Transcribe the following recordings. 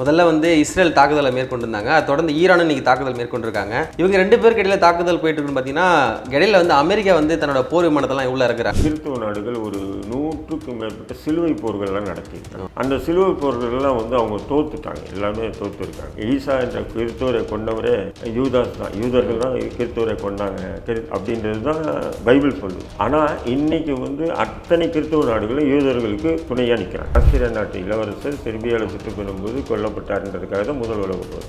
முதல்ல வந்து இஸ்ரேல் தாக்குதலை மேற்கொண்டிருந்தாங்க. அதை தொடர்ந்து ஈரானும் இன்னைக்கு தாக்குதல் மேற்கொண்டிருக்காங்க. இவங்க ரெண்டு பேருக்கு இடையில தாக்குதல் போயிட்டு இருக்குன்னு பார்த்தீங்கன்னா இடையில வந்து அமெரிக்கா வந்து தன்னோட போர் விமானத்தெல்லாம் உள்ள இருக்கிறாங்க கிறிஸ்துவ நாடுகள் ஒரு நூற்றுக்கும் மேற்பட்ட சிலுவை போர்கள்லாம் நடத்தியிருக்காங்க. அந்த சிலுவை போர்கள்லாம் வந்து அவங்க தோத்துட்டாங்க. எல்லாமே தோத்து இருக்காங்க ஈசா என்ற கிறிஸ்துவரை கொண்டவரே யூதாஸ் தான். யூதர்கள் தான் கிறிஸ்துவரை கொண்டாங்க. அப்படின்றது தான் பைபிள் சொல்லுது. ஆனால் இன்னைக்கு வந்து அத்தனை கிறிஸ்துவ நாடுகளும் யூதர்களுக்கு துணையாக நிற்கிறாங்க ஆஸ்திரேலியா நாட்டு இளவரசர் செர்பியாவில் சுற்றுப் கொல்ல கொல்லப்பட்டார்ன்றதுக்காக தான் முதல் உலக போர்.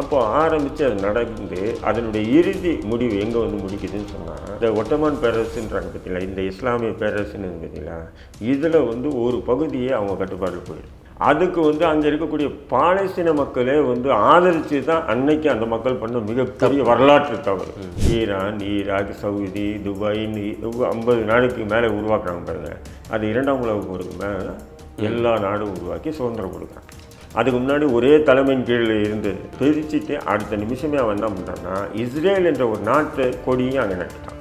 அப்போ ஆரம்பித்து அது நடந்து அதனுடைய இறுதி முடிவு எங்கே வந்து முடிக்குதுன்னு சொன்னால் இந்த ஒட்டமான் பேரரசுன்றாங்க பார்த்தீங்களா இந்த இஸ்லாமிய பேரரசுன்னு பார்த்தீங்களா இதில் வந்து ஒரு பகுதியே அவங்க கட்டுப்பாடு போயிடும் அதுக்கு வந்து அங்கே இருக்கக்கூடிய பாலஸ்தீன மக்களே வந்து ஆதரித்து தான் அன்னைக்கு அந்த மக்கள் பண்ண மிகப்பெரிய வரலாற்று தவறு. ஈரான் ஈராக் சவுதி துபாய் ஐம்பது நாடுக்கு மேலே உருவாக்குறாங்க பாருங்கள் அது இரண்டாம் உலக போருக்கு மேலே எல்லா நாடும் உருவாக்கி சுதந்திரம் கொடுக்குறாங்க. அதுக்கு முன்னாடி ஒரே தலைமையின் கீழ் இருந்து பிரிச்சுட்டு அடுத்த நிமிஷமே அவன் என்ன பண்ணுறான்னா இஸ்ரேல் என்ற ஒரு நாட்டு கொடியும் அங்கே நட்டுட்டான்.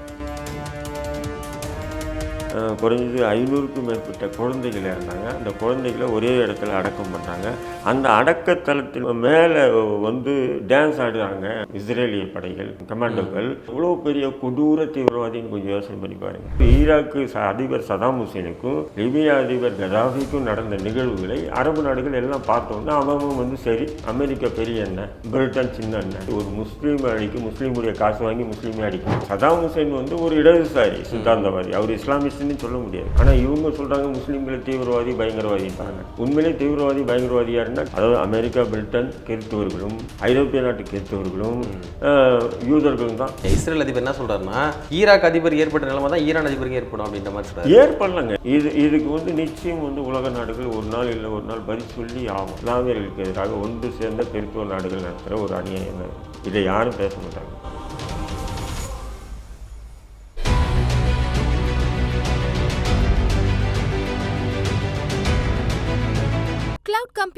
குறைஞ்சது ஐநூறுக்கும் மேற்பட்ட குழந்தைகள் இருந்தாங்க அந்த குழந்தைகளை ஒரே இடத்துல அடக்கம் பண்ணுறாங்க அந்த அடக்கத்தலத்தின் மேலே வந்து டான்ஸ் ஆடுறாங்க இஸ்ரேலிய படைகள் கமாண்டோக்கள். இவ்வளோ பெரிய கொடூர தீவிரவாதின்னு கொஞ்சம் யோசனை பண்ணி பாருங்க. ஈராக்கு அதிபர் சதாம் ஹுசேனுக்கும் லிபியா அதிபர் கதாஃபிக்கும் நடந்த நிகழ்வுகளை அரபு நாடுகள் எல்லாம் பார்த்தோன்னா அவன் வந்து சரி அமெரிக்கா பெரிய அண்ணன் பிரிட்டன் சின்ன அண்ணன். ஒரு முஸ்லீம் அடிக்கும் முஸ்லீமுடைய காசு வாங்கி முஸ்லீமே அடிக்கும் சதாம் ஹுசேன் வந்து ஒரு இடதுசாரி சித்தாந்தவாதி. அவர் இஸ்லாமிஸ்ட்னு சொல்ல முடியாது. ஆனால் இவங்க சொல்றாங்க முஸ்லீம்களை தீவிரவாதி பயங்கரவாதின்றாங்க உண்மையிலே தீவிரவாதி பயங்கரவாதி யாருன்னா அதாவது அமெரிக்கா பிரிட்டன் கிறிஸ்தவர்களும் ஐரோப்பிய நாட்டு கிறிஸ்தவர்களும் யூதர்களும் தான். இஸ்ரேல் அதிபர் என்ன சொல்றாருன்னா ஈராக் அதிபர் ஏற்பட்ட நிலைமை தான் ஈரான் அதிபருக்கு ஏற்படும் அப்படின்ற மாதிரி சொல்றாரு. ஏற்படலங்க. இது இதுக்கு வந்து நிச்சயம் வந்து உலக நாடுகள் ஒரு நாள் இல்லை ஒரு நாள் பதில் சொல்லி ஆகும். இஸ்லாமியர்களுக்கு எதிராக ஒன்று சேர்ந்த கிறிஸ்துவ நாடுகள் நடத்துகிற ஒரு அநியாயம். இதை யாரும் பேச மாட்டாங்க.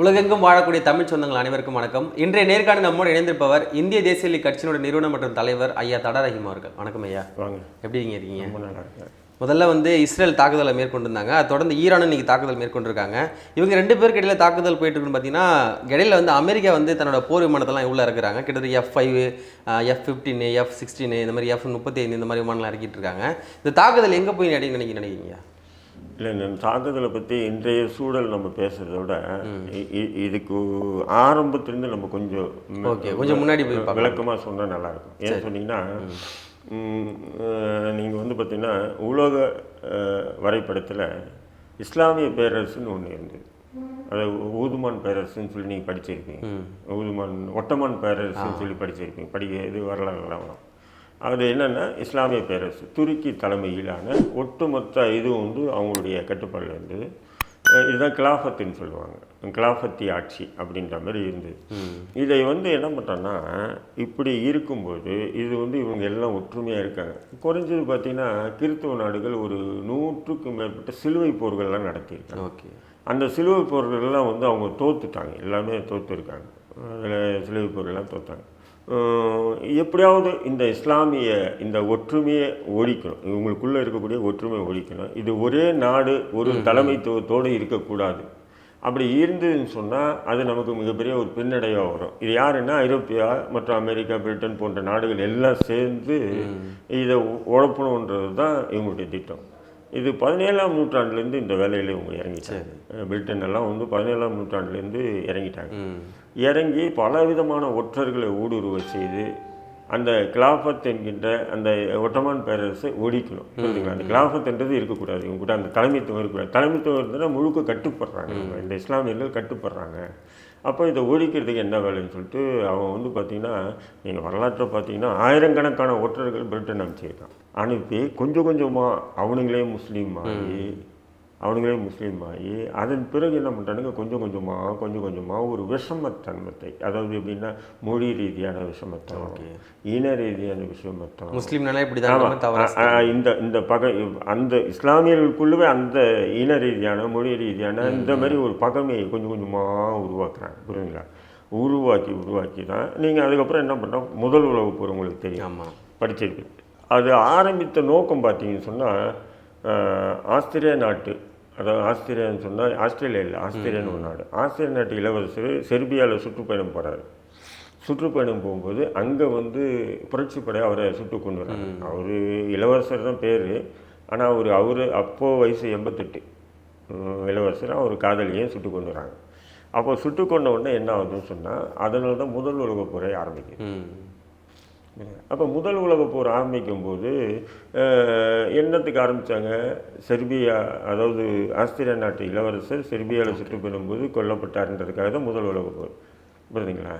உலகெங்கும் வாழக்கூடிய தமிழ் சொந்தங்கள் அனைவருக்கும் வணக்கம். இன்றைய நேர்காணல் நம்மோடு இணைந்திருப்பவர் இந்திய தேசிய லீக் கட்சியினோட நிறுவனர் மற்றும் தலைவர் ஐயா தடா ரஹீம் அவர்கள். வணக்கம் ஐயா. வாங்க. எப்படி இருக்கீங்க நல்லா இருக்கேன். முதல்ல வந்து இஸ்ரேல் தாக்குதலை மேற்கொண்டிருந்தாங்க. அதை தொடர்ந்து ஈரானும் இன்னைக்கு தாக்குதல் மேற்கொண்டிருக்காங்க. இவங்க ரெண்டு பேருக்கு இடையில தாக்குதல் போயிட்டு இருக்குன்னு பார்த்தீங்கன்னா இடையில வந்து அமெரிக்கா வந்து தன்னோட போர் விமானத்தெல்லாம் உள்ள இறக்குறாங்க. கிட்டத்தட்ட F five F fifteen F sixteen இந்த மாதிரி எஃப் முப்பத்தி ஐந்து இந்த மாதிரி விமானம்லாம் இறக்கிட்டு இருக்காங்க. இந்த தாக்குதல் எங்கே போய் நினைக்க நினைக்கிறீங்க இல்லை இந்த தாக்குதலை பற்றி இன்றைய சூழல் நம்ம பேசுறதை விட இதுக்கு ஆரம்பத்திலேருந்து நம்ம கொஞ்சம் Okay, கொஞ்சம் முன்னாடி. விளக்கமாக சொன்னால் நல்லாயிருக்கும் ஏன் சொன்னீங்கன்னா நீங்கள் வந்து பார்த்தீங்கன்னா உலக வரைபடத்தில் இஸ்லாமிய பேரரசுன்னு ஒன்று இருந்தது. அது ஊதுமான் பேரரசுன்னு சொல்லி நீங்கள் படிச்சிருப்பீங்க ஊதுமான் ஒட்டமான் பேரரசுன்னு சொல்லி படிச்சிருப்பீங்க படிக்க இது வரலாறுலாம் வரும். அது என்னென்னா இஸ்லாமிய பேரரசு துருக்கி தலைமையிலான ஒட்டுமொத்த இதுவும் வந்து அவங்களுடைய கட்டுப்பாடில் இருந்தது. இதுதான் கிலாஃபத்துன்னு சொல்லுவாங்க. கிலாஃபத்தி ஆட்சி அப்படின்ற மாதிரி இருந்தது. இதை வந்து என்ன பண்ணுறோன்னா இப்படி இருக்கும்போது இது வந்து இவங்க எல்லாம் ஒற்றுமையாக இருக்காங்க. குறைஞ்சது பார்த்தீங்கன்னா கிறிஸ்துவ நாடுகள் ஒரு நூற்றுக்கும் மேற்பட்ட சிலுவை போர்கள்லாம் நடத்தியிருக்காங்க. ஓகே. அந்த சிலுவை போர்கள்லாம் வந்து அவங்க தோத்துட்டாங்க. எல்லாமே தோத்து இருக்காங்க அதில் சிலுவை போர்கள்லாம் அஹ் எப்படியாவது இந்த இஸ்லாமிய இந்த ஒற்றுமையை ஒழிக்கணும். இவங்களுக்குள்ளே இருக்கக்கூடிய ஒற்றுமையை ஒழிக்கணும். இது ஒரே நாடு ஒரு தலைமைத்துவத்தோடு இருக்கக்கூடாது. அப்படி இருந்ததுன்னு சொன்னால் அது நமக்கு மிகப்பெரிய ஒரு பின்னடைவாக வரும். இது யாருன்னா ஐரோப்பியா மற்றும் அமெரிக்கா பிரிட்டன் போன்ற நாடுகள் எல்லாம் சேர்ந்து இதை உழப்பணுன்றது தான் இவங்களுடைய திட்டம். இது பதினேழாம் நூற்றாண்டுலேருந்து இந்த வேலையில் இவங்க இறங்கிட்டாங்க. பிரிட்டன் எல்லாம் வந்து பதினேழாம் நூற்றாண்டுலேருந்து இறங்கிட்டாங்க. இறங்கி பலவிதமான ஒற்றர்களை ஊடுருவ செய்து அந்த கிலாஃபத் என்கின்ற அந்த ஒட்டமான் பேரரசை ஒழிக்கணும். புரியுதுங்களா அந்த கிலாஃபத்ன்றது இருக்கக்கூடாது. இவங்க கூட அந்த தலைமைத்துவம் இருக்கக்கூடாது. தலைமைத்துவம் இருந்ததுன்னா முழுக்க கட்டுப்படுறாங்க. இந்த இஸ்லாமியர்கள் கட்டுப்படுறாங்க. அப்போ இதை ஒழிக்கிறதுக்கு என்ன வேலைன்னு சொல்லிட்டு அவன் வந்து பார்த்தீங்கன்னா நீங்கள் வரலாற்றை பார்த்தீங்கன்னா ஆயிரக்கணக்கான ஒற்றர்கள் பிரிட்டன் அனுப்பிச்சிருக்கான் அனுப்பி கொஞ்சம் கொஞ்சமாக அவனுங்களே முஸ்லீம் ஆகி அவனுங்களே முஸ்லீம் ஆகி அதன் பிறகு என்ன பண்ணுறானுங்க கொஞ்சம் கொஞ்சமாக கொஞ்சம் கொஞ்சமாக ஒரு விஷமத்தன்மத்தை அதாவது எப்படின்னா மொழி ரீதியான விஷமத்தம் இன ரீதியான விஷமத்தம் முஸ்லீம்னாலே இப்படி தான் இந்த இந்த பகை அந்த இஸ்லாமியர்களுக்குள்ளவே அந்த இன ரீதியான மொழி ரீதியான இந்த மாதிரி ஒரு பகைமையை கொஞ்சம் கொஞ்சமாக உருவாக்குறாங்க. புரியுங்களா உருவாக்கி உருவாக்கி தான் நீங்கள் அதுக்கப்புறம் என்ன பண்ணுறோம் முதல் உலகப் போர் உங்களுக்கு தெரியும். ஆமாம் படிச்சிருக்கு. அது ஆரம்பித்த நோக்கம் பார்த்தீங்கன்னு சொன்னால் ஆஸ்திரேலியா நாட்டு அதாவது ஆஸ்திரேலியான்னு சொன்னால் ஆஸ்திரேலியா இல்லை ஆஸ்திரேலியான்னு ஒரு நாடு ஆஸ்திரேலியா நாட்டு இளவரசர் செர்பியாவில் சுற்றுப்பயணம் போகிறாரு சுற்றுப்பயணம் போகும்போது அங்கே வந்து புரட்சிப்படை அவரை சுட்டு கொண்டு வர்றாங்க அவர் இளவரசர் தான் பேர். ஆனால் அவர் அவர் அப்போது வயசு எண்பத்தெட்டு. இளவரசர் அவர் காதலியை சுட்டு கொண்டு வராங்க. அப்போ சுட்டு கொண்ட உடனே என்ன ஆகுதுன்னு சொன்னால் அதனால தான் முதல் உலகப் போரை ஆரம்பிக்குது. அப்போ முதல் உலகப் போர் ஆரம்பிக்கும் போது என்னத்துக்கு ஆரம்பித்தாங்க செர்பியா அதாவது ஆஸ்திரேலியா நாட்டு இளவரசர் செர்பியாவில் சுற்றுப்பெறும் போது கொல்லப்பட்டார்ன்றதுக்காக தான் முதல் உலகப் போர். புரியுதுங்களா?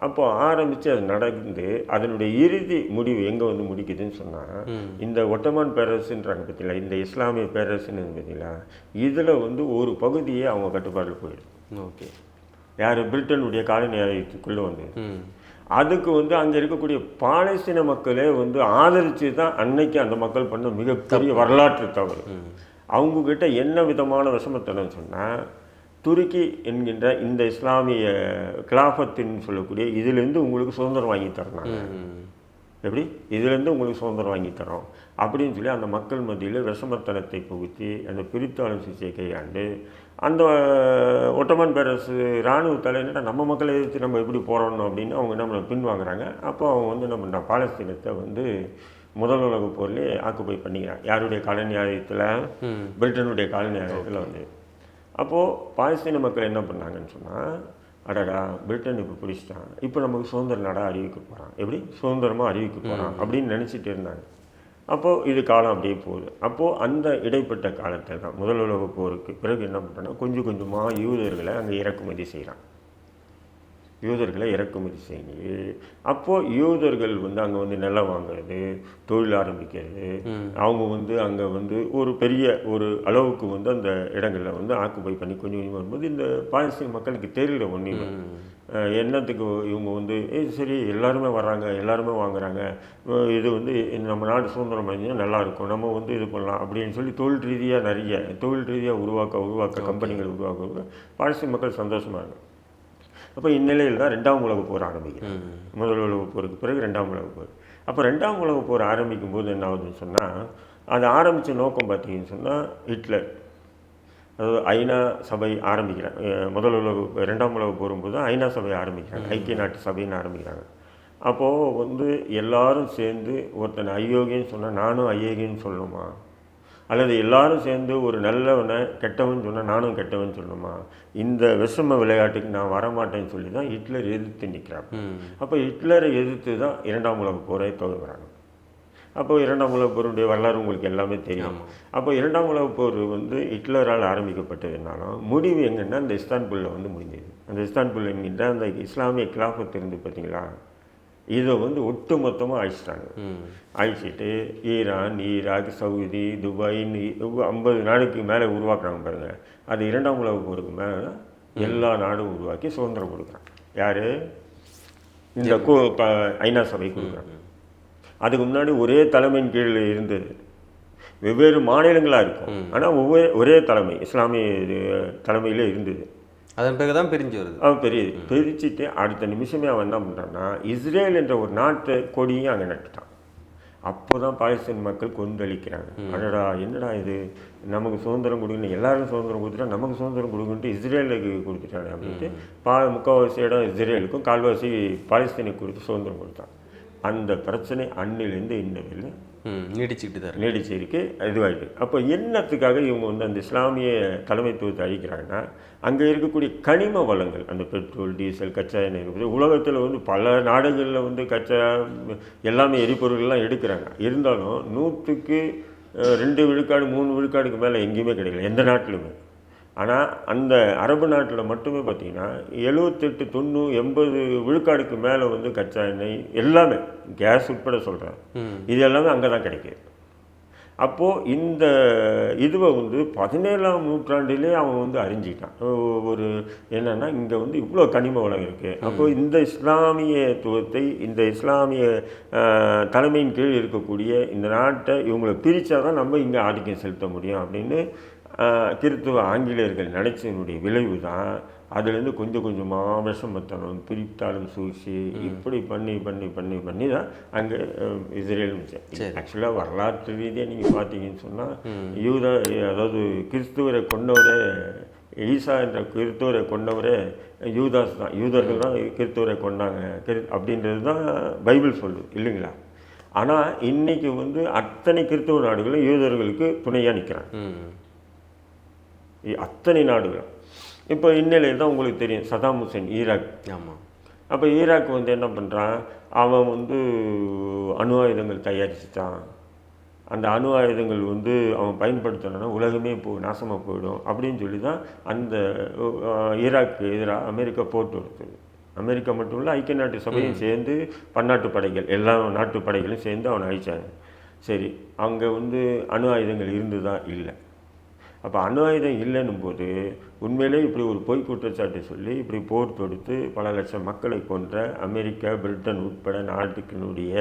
அப்போ ஆரம்பித்து அது நடந்து அதனுடைய இறுதி முடிவு எங்கே வந்து முடிக்குதுன்னு சொன்னால் இந்த ஒட்டமான் பேரரசுன்றாங்க பார்த்தீங்களா இந்த இஸ்லாமிய பேரரசுன்னு பார்த்தீங்களா இதில் வந்து ஒரு பகுதியே அவங்க கட்டுப்பாட்டில் போயிடும் ஓகே. யார்? பிரிட்டனுடைய காலனி வந்து. அதுக்கு வந்து அங்கே இருக்கக்கூடிய பாலஸ்தீன மக்களே வந்து ஆதரித்து தான் அன்னைக்கு அந்த மக்கள் பண்ண மிகப்பெரிய வரலாற்று தவறு. அவங்க கிட்ட என்ன விதமான விஷமத்தனம் சொன்னால் துருக்கி என்கின்ற இந்த இஸ்லாமிய கிலாஃபத்தின்னு சொல்லக்கூடிய இதுலேருந்து உங்களுக்கு சுதந்திரம் வாங்கி தரணும். எப்படி? இதுலேருந்து உங்களுக்கு சுதந்திரம் வாங்கி தரோம் அப்படின்னு சொல்லி அந்த மக்கள் மத்தியில் விஷமத்தனத்தை புகுத்தி அந்த பிரித்தாளும் சிகிச்சையை கையாண்டு அந்த ஒட்டமான் பேரரசு இராணுவ தலைநட நம்ம மக்களை எதிர்த்து நம்ம எப்படி போராடணும் அப்படின்னு அவங்க நம்மளை பின்வாங்குறாங்க. அப்போ அவங்க வந்து என்ன பண்ணுறாங்க பாலஸ்தீனத்தை வந்து முதல் உலகப் போர்லேயே ஆக்குப்பை பண்ணிக்கிறாங்க. யாருடைய காலனி ஆலயத்தில் ம். பிரிட்டனுடைய காலனி ஆலயத்தில் வந்து. அப்போது பாலஸ்தீன மக்கள் என்ன பண்ணாங்கன்னு சொன்னால் அடடா பிரிட்டன் இப்போ பிடிச்சிட்டாங்க. இப்போ நமக்கு சுதந்திர நாடாக அறிவிக்க போகிறான் எப்படி? சுதந்திரமாக அறிவிக்க போகிறான் அப்படின்னு நினச்சிட்டு இருந்தாங்க. அப்போது இது காலம் அப்படியே போகுது. அப்போது அந்த இடைப்பட்ட காலத்தில் தான் முதல் உலகப் போருக்கு பிறகு என்ன பண்ணுறோன்னா கொஞ்சம் கொஞ்சமாக யூதர்களை அங்கே இறக்குமதி செய்கிறான் யூதர்களை இறக்குமதி செஞ்சு அப்போது யூதர்கள் வந்து அங்கே வந்து நிலம் வாங்குறது தொழில் ஆரம்பிக்கிறது. அவங்க வந்து அங்கே வந்து ஒரு பெரிய ஒரு அளவுக்கு வந்து அந்த இடங்களில் வந்து ஆக்குப்பை பண்ணி கொஞ்சம் கொஞ்சம் வரும்போது இந்த பாலஸ்தீன மக்களுக்கு தெரியல ஒன்றுமே என்னத்துக்கு இவங்க வந்து சரி எல்லாருமே வர்றாங்க எல்லாருமே வாங்குறாங்க. இது வந்து நம்ம நாடு சுதந்திரம் அடைஞ்சா நல்லா இருக்கும். நம்ம வந்து இது பண்ணலாம். அப்படின்னு சொல்லி தொழில் ரீதியாக நிறைய தொழில் ரீதியாக உருவாக்க உருவாக்க கம்பெனிகள் உருவாக்க பாலஸ்தீன மக்கள் சந்தோஷமாக இருக்கும் அப்போ இந்நிலையில் தான் ரெண்டாம் உலகப் போர் ஆரம்பிக்குது முதல் உலகப் போருக்கு பிறகு ரெண்டாம் உலகப் போர். அப்போ ரெண்டாம் உலகப் போர் ஆரம்பிக்கும் போது என்ன ஆகுதுன்னு சொன்னால் அது ஆரம்பித்த நோக்கம் பார்த்தீங்கன்னு சொன்னால் ஹிட்லர். அதாவது ஐநா சபை ஆரம்பிக்கிறாங்க. முதல் உலக ரெண்டாம் உலக போகும்போது தான் ஐநா சபை ஆரம்பிக்கிறாங்க. ஐக்கிய நாட்டு சபைன்னு ஆரம்பிக்கிறாங்க. அப்போது வந்து எல்லாரும் சேர்ந்து ஒருத்தன் ஐயோகின்னு சொன்னால் நானும் ஐயோகின்னு சொல்லணுமா? அல்லது எல்லாரும் சேர்ந்து ஒரு நல்லவனை கெட்டவன் சொன்னால் நானும் கெட்டவன் சொல்லணுமா? இந்த விஷம விளையாட்டுக்கு நான் வரமாட்டேன்னு சொல்லி தான் ஹிட்லர் எதிர்த்து நிற்கிறாங்க அப்போ ஹிட்லரை எதிர்த்து தான் இரண்டாம் உலக போரை துவங்குறாங்க அப்போ இரண்டாம் உலகப் போருடைய வரலாறு உங்களுக்கு எல்லாமே தெரியும். அப்போ இரண்டாம் உலகப் போர் வந்து ஹிட்லரால் ஆரம்பிக்கப்பட்டதுனாலும் முடிவு எங்கன்னா இந்த இஸ்தான்புல்ல வந்து முடிஞ்சது அந்த இஸ்தான்புல் என்கின்ற அந்த இஸ்லாமிய கிலாஃபத் இருந்து பார்த்தீங்களா? இதை வந்து ஒட்டு மொத்தமாக அழிச்சிட்டாங்க அழிச்சிட்டு ஈரான் ஈராக் சவுதி துபாய்ன்னு ஐம்பது நாடுக்கு மேலே உருவாக்குறாங்க பாருங்க. அது இரண்டாம் உலகப் போருக்கு மேலே எல்லா நாடும் உருவாக்கி சுதந்திரம் கொடுக்குறாங்க. யார்? இந்த கு ஐநா சபை கொடுக்குறாங்க. அதுக்கு முன்னாடி ஒரே தலைமையின் கீழ் இருந்தது வெவ்வேறு மாநிலங்களாக இருக்கும். ஆனால் ஒவ்வொரு ஒரே தலைமை இஸ்லாமிய இது தலைமையிலே இருந்தது. அதன் பிறகு தான் பிரிஞ்சு வருது. அவன் பெரிய பிரிச்சுட்டு அடுத்த நிமிஷமே அவன் என்ன பண்ணுறான்னா இஸ்ரேல் என்ற ஒரு நாட்டு கொடியும் அங்கே நட்டுட்டான். அப்போ தான் பாலஸ்தீன் மக்கள் கொந்தளிக்கிறாங்க. அடடா என்னடா இது? நமக்கு சுதந்திரம் கொடுக்கணும் எல்லாரும் சுதந்திரம் கொடுத்துட்டா நமக்கு சுதந்திரம் கொடுக்கணுன்ட்டு இஸ்ரேலுக்கு கொடுத்துட்டாங்க அப்படின்ட்டு பா முக்கால்வாசி இடம் இஸ்ரேலுக்கும் கால்வாசி பாலஸ்தீனுக்கு கொடுத்து சுதந்திரம் கொடுத்தான். அந்த பிரச்சனை அன்னிலேருந்து இன்ன வரையிலும் ம் நீடிச்சுக்கிட்டு தான் நீடிச்சு இருக்கு இதுவாகிட்டு அப்போ என்னத்துக்காக இவங்க வந்து அந்த இஸ்லாமிய தலைமைத்துவத்தை அழிக்கிறாங்கன்னா அங்கே இருக்கக்கூடிய கனிம வளங்கள் அந்த பெட்ரோல் டீசல் கச்சா எண்ணெய் இருக்குது. உலகத்தில் வந்து பல நாடுகளில் வந்து கச்சா எல்லாமே எரிபொருள்லாம் எடுக்கிறாங்க. இருந்தாலும் நூற்றுக்கு ரெண்டு விழுக்காடு மூணு விழுக்காடுக்கு மேலே எங்கேயுமே கிடைக்கல. எந்த நாட்டிலுமே. ஆனால் அந்த அரபு நாட்டில் மட்டுமே பார்த்தீங்கன்னா எழுவத்தெட்டு தொண்ணூறு எண்பது விழுக்காடுக்கு மேலே வந்து கச்சா எண்ணெய் எல்லாமே கேஸ் உட்பட சொல்கிறேன் இது எல்லாமே அங்கே தான் கிடைக்குது. அப்போது இந்த இதுவை வந்து பதினேழாம் நூற்றாண்டிலே அவன் வந்து அறிஞ்சிட்டான். ஒரு என்னன்னா இங்கே வந்து இவ்வளோ கனிம வளம் இருக்குது அப்போது இந்த இஸ்லாமியத்துவத்தை இந்த இஸ்லாமிய தலைமையின் கீழ் இருக்கக்கூடிய இந்த நாட்டை இவங்களை பிரித்தா தான் நம்ம இங்கே ஆதிக்கம் செலுத்த முடியும் அப்படின்னு கிறித்துவ ஆங்கிலேயர்கள் நினைச்சதனுடைய விளைவு தான் அதுலேருந்து கொஞ்சம் கொஞ்சமாக விஷமத்தனம் பிரித்தாலும் சூழ்ச்சி இப்படி பண்ணி பண்ணி பண்ணி பண்ணி தான் அங்கே இஸ்ரேல் ஆக்சுவலாக வரலாற்று ரீதியாக நீங்கள் பார்த்தீங்கன்னு சொன்னால் யூத அதாவது கிறிஸ்துவரை கொண்டவரே ஈசா என்ற கிறிஸ்துவரை கொண்டவரே யூதாஸ் தான். யூதர்கள் தான் கிறிஸ்துவரை கொண்டாங்க. கிறிஸ் அப்படின்றது தான் பைபிள் சொல்லுது இல்லைங்களா? ஆனால் இன்னைக்கு வந்து அத்தனை கிறிஸ்துவ நாடுகளும் யூதர்களுக்கு துணையாக நிற்கிறாங்க அத்தனை நாடுகளும் இப்போ இந்நிலையில் தான் உங்களுக்கு தெரியும் சதாம் ஹுசேன் ஈராக். ஆமாம் அப்போ ஈராக் வந்து என்ன பண்ணுறான் அவன் வந்து அணு ஆயுதங்கள் தயாரிச்சுட்டான். அந்த அணு ஆயுதங்கள் வந்து அவன் பயன்படுத்தணும்னா உலகமே போ நாசமாக போயிடும் அப்படின்னு சொல்லி தான் அந்த ஈராக்கு எதிராக அமெரிக்கா போர் தொடுத்தது. அமெரிக்கா மட்டும் இல்லை ஐக்கிய நாட்டு சபையும் சேர்ந்து பன்னாட்டு படைகள் எல்லா நாட்டு படைகளும் சேர்ந்து அவனை அழிச்சாங்க. சரி அங்கே வந்து அணு ஆயுதங்கள் இருந்ததா இல்லை. அப்போ அணு ஆயுதம் இல்லைன்னும் போது உண்மையிலே இப்படி ஒரு பொய் குற்றச்சாட்டு சொல்லி இப்படி போர் தொடுத்து பல லட்சம் மக்களை கொன்ற அமெரிக்கா பிரிட்டன் உட்பட நாட்டுக்கினுடைய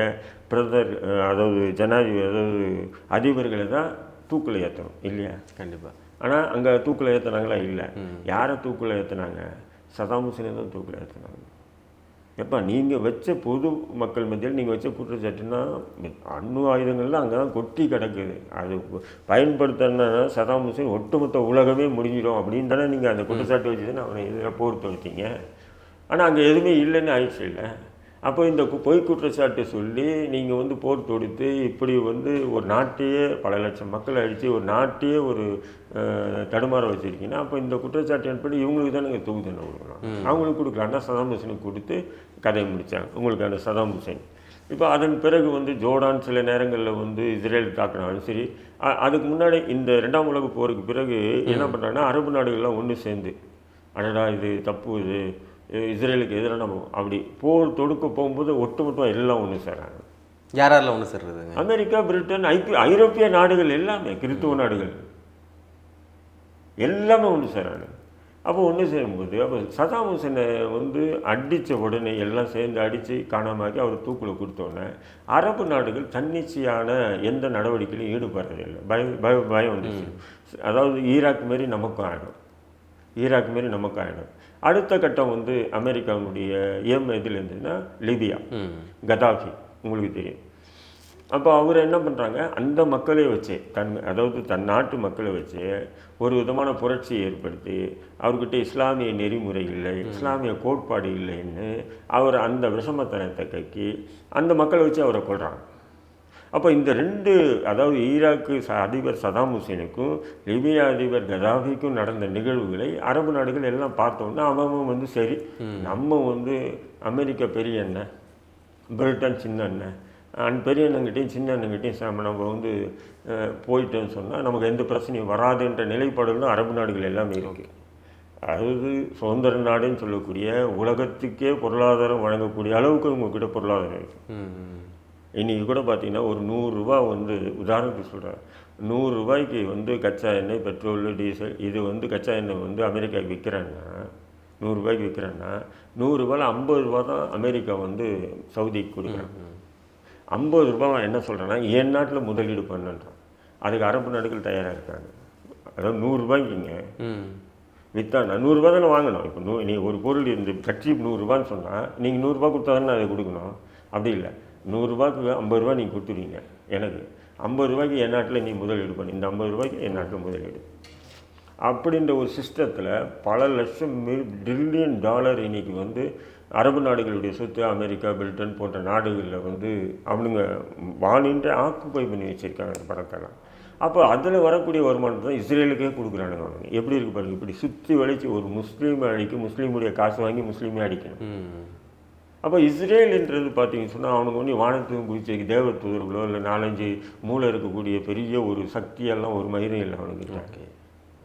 பிரதர் அதாவது ஜனாதிபதி அதாவது அதிபர்களை தான் தூக்கில் ஏற்றணும் இல்லையா? கண்டிப்பாக ஆனால் அங்கே தூக்கில் ஏற்றுனாங்களா இல்லை. யாரை தூக்கில் ஏற்றுனாங்க சதாம் ஹுசேனை தான் தூக்கில் ஏற்றுனாங்க எப்போ நீங்கள் வச்ச பொது மக்கள் மத்தியில் நீங்கள் வச்ச குற்றச்சாட்டுன்னா அணு ஆயுதங்கள்லாம் அங்கே தான் கொட்டி கிடக்குது. அது பயன்படுத்தினா சதாம் ஹுசேன் ஒட்டுமொத்த உலகமே முடிஞ்சிடும் அப்படின்னு தானே நீங்கள் அந்த குற்றச்சாட்டு வச்சு தானே அவனை இதில் போர் தொடுத்தீங்க ஆனால் அங்கே எதுவுமே இல்லைன்னு ஆயிடுச்சு இல்லை? அப்போ இந்த பொய் குற்றச்சாட்டை சொல்லி நீங்கள் வந்து போர் தொடுத்து இப்படி வந்து ஒரு நாட்டையே பல லட்சம் மக்களை அழித்து ஒரு நாட்டையே ஒரு தடுமாற வச்சுருக்கீங்கன்னா அப்போ இந்த குற்றச்சாட்டு என்படி இவங்களுக்கு தான் நீங்கள் தொகுதி கொடுக்கணும். அவங்களுக்கு கொடுக்கலான்னா சதாம் ஹுசேனுக்கு கொடுத்து கதையை முடித்தாங்க உங்களுக்கு அந்த சதாம் ஹுசேன் இப்போ அதன் பிறகு வந்து ஜோர்டான் சில நேரங்களில் வந்து இஸ்ரேல் தாக்கினாலும் சரி அதுக்கு முன்னாடி இந்த ரெண்டாம் உலக போருக்கு பிறகு என்ன பண்ணுறாங்கன்னா அரபு நாடுகள்லாம் ஒன்று சேர்ந்து அடடா இது தப்பு இது இஸ்ரேலுக்கு எதிராக நம்ம அப்படி போர் தொடுக்க போகும்போது ஒட்டுமொத்தமாக எல்லாம் ஒன்று சேராங்க. யார் யாரில் ஒன்று சேர்றதுங்க அமெரிக்கா பிரிட்டன் ஐபி ஐரோப்பிய நாடுகள் எல்லாமே கிறித்துவ நாடுகள். எல்லாமே ஒன்று சேராங்க. அப்போ ஒன்று சேரும்போது அப்போ சதாம் ஹுசேனை வந்து அடித்த உடனே எல்லாம் சேர்ந்து அடித்து காணாமாக்கி அவர் தூக்கில் கொடுத்தோடனே அரபு நாடுகள் தன்னிச்சையான எந்த நடவடிக்கையிலும் ஈடுபடுறதில்லை பயம் பயம் பயம் வந்துச்சு. அதாவது ஈராக் மாரி நமக்கும் ஆகிடும் ஈராக் மாரி நமக்கு ஆகிடும் அடுத்த கட்டம் வந்து அமெரிக்காவுடைய ஏம் எதில் இருந்ததுன்னா லிபியா. கதாஃபி உங்களுக்கு தெரியும். அப்போ அவர் என்ன பண்ணுறாங்க அந்த மக்களை வச்சு தன் அதாவது தன் நாட்டு மக்களை வச்சு ஒரு விதமான புரட்சியை ஏற்படுத்தி அவர்கிட்ட இஸ்லாமிய நெறிமுறை இல்லை இஸ்லாமிய கோட்பாடு இல்லைன்னு அவர் அந்த விஷமத்தனத்தை கக்கி அந்த மக்களை வச்சு அவரை கொள்றாங்க அப்போ இந்த ரெண்டு அதாவது ஈராக்கு ச- அதிபர் சதாம் ஹுசேனுக்கும் லிபியா அதிபர் கதாஃபிக்கும் நடந்த நிகழ்வுகளை அரபு நாடுகள் எல்லாம் பார்த்தோன்னா அவன் வந்து சரி. நம்ம வந்து அமெரிக்கா பெரிய அண்ணன் பிரிட்டன் சின்ன அண்ணன் அண்ட் பெரிய அண்ணங்கிட்டையும் சின்ன அண்ணங்கிட்டையும் சம நம்ம வந்து போயிட்டோன்னு சொன்னால் நமக்கு எந்த பிரச்சனையும் வராதுன்ற நிலைப்பாடுகளும் அரபு நாடுகள் எல்லாமே இருக்கு. அதாவது சுதந்திர நாடுன்னு சொல்லக்கூடிய உலகத்துக்கே பொருளாதாரம் வழங்கக்கூடிய அளவுக்கு உங்ககிட்ட பொருளாதாரம் இருக்கு. ம் ம். இன்றைக்கி கூட பார்த்தீங்கன்னா ஒரு நூறுரூவா வந்து உதாரணத்துக்கு சொல்கிறேன் நூறுரூவாய்க்கு வந்து கச்சா எண்ணெய் பெட்ரோல் டீசல் இது வந்து கச்சா எண்ணெய் வந்து அமெரிக்காவுக்கு விற்கிறாங்கன்னா நூறுரூபாய்க்கு விற்கிறான்னா நூறுரூபாயில் ஐம்பது ரூபா தான் அமெரிக்கா வந்து சவுதிக்கு கொடுக்குறாங்க. ஐம்பது ரூபாய் என்ன சொல்கிறேன்னா என் நாட்டில் முதலீடு பண்ணுன்றான். அதுக்கு அரபு நாடுகள் தயாராக இருக்காங்க. அதாவது நூறுரூபாய்க்குங்க ம். வித்தாண்ணா நூறுரூவா தானே வாங்கணும். இப்போ நூ நீ ஒரு பொருள் இந்த கட்சி நூறுரூபான்னு சொன்னால் நீங்கள் நூறுரூபா கொடுத்தா தானே அதை கொடுக்கணும். அப்படி இல்லை. நூறுரூபாய்க்கு ஐம்பது ரூபா நீங்கள் கொடுத்துருவீங்க. எனக்கு ஐம்பது ரூபாய்க்கு என் நாட்டில் நீ முதலீடு பண்ணு. இந்த ஐம்பது ரூபாய்க்கு என் நாட்டில் முதலீடு அப்படின்ற ஒரு சிஸ்டத்தில் பல லட்சம் ட்ரில்லியன் டாலர் இன்னைக்கு வந்து அரபு நாடுகளுடைய சொத்து அமெரிக்கா பிரிட்டன் போன்ற நாடுகளில் வந்து அவனுங்க வாணின்ற ஆக்குப்பை பண்ணி வச்சுருக்காங்க அந்த பணத்தெல்லாம். அப்போ அதில் வரக்கூடிய வருமானத்தை தான் இஸ்ரேலுக்கே கொடுக்குறானுங்க அவனுங்க. எப்படி இருக்கு பாருங்க இப்படி சுற்றி வளைச்சு ஒரு முஸ்லீமை அடிக்க முஸ்லீமுடைய காசு வாங்கி முஸ்லீமே அடிக்கணும். அப்போ இஸ்ரேல்ன்றது பார்த்தீங்கன்னு சொன்னால் அவனுக்கு வந்து வானத்துக்கும் குதிச்ச தேவ தூதர்களோ இல்லை நாலஞ்சு மூளை இருக்கக்கூடிய பெரிய ஒரு சக்தியெல்லாம் ஒரு மயிரும் இல்லை அவனுக்கு ஓகே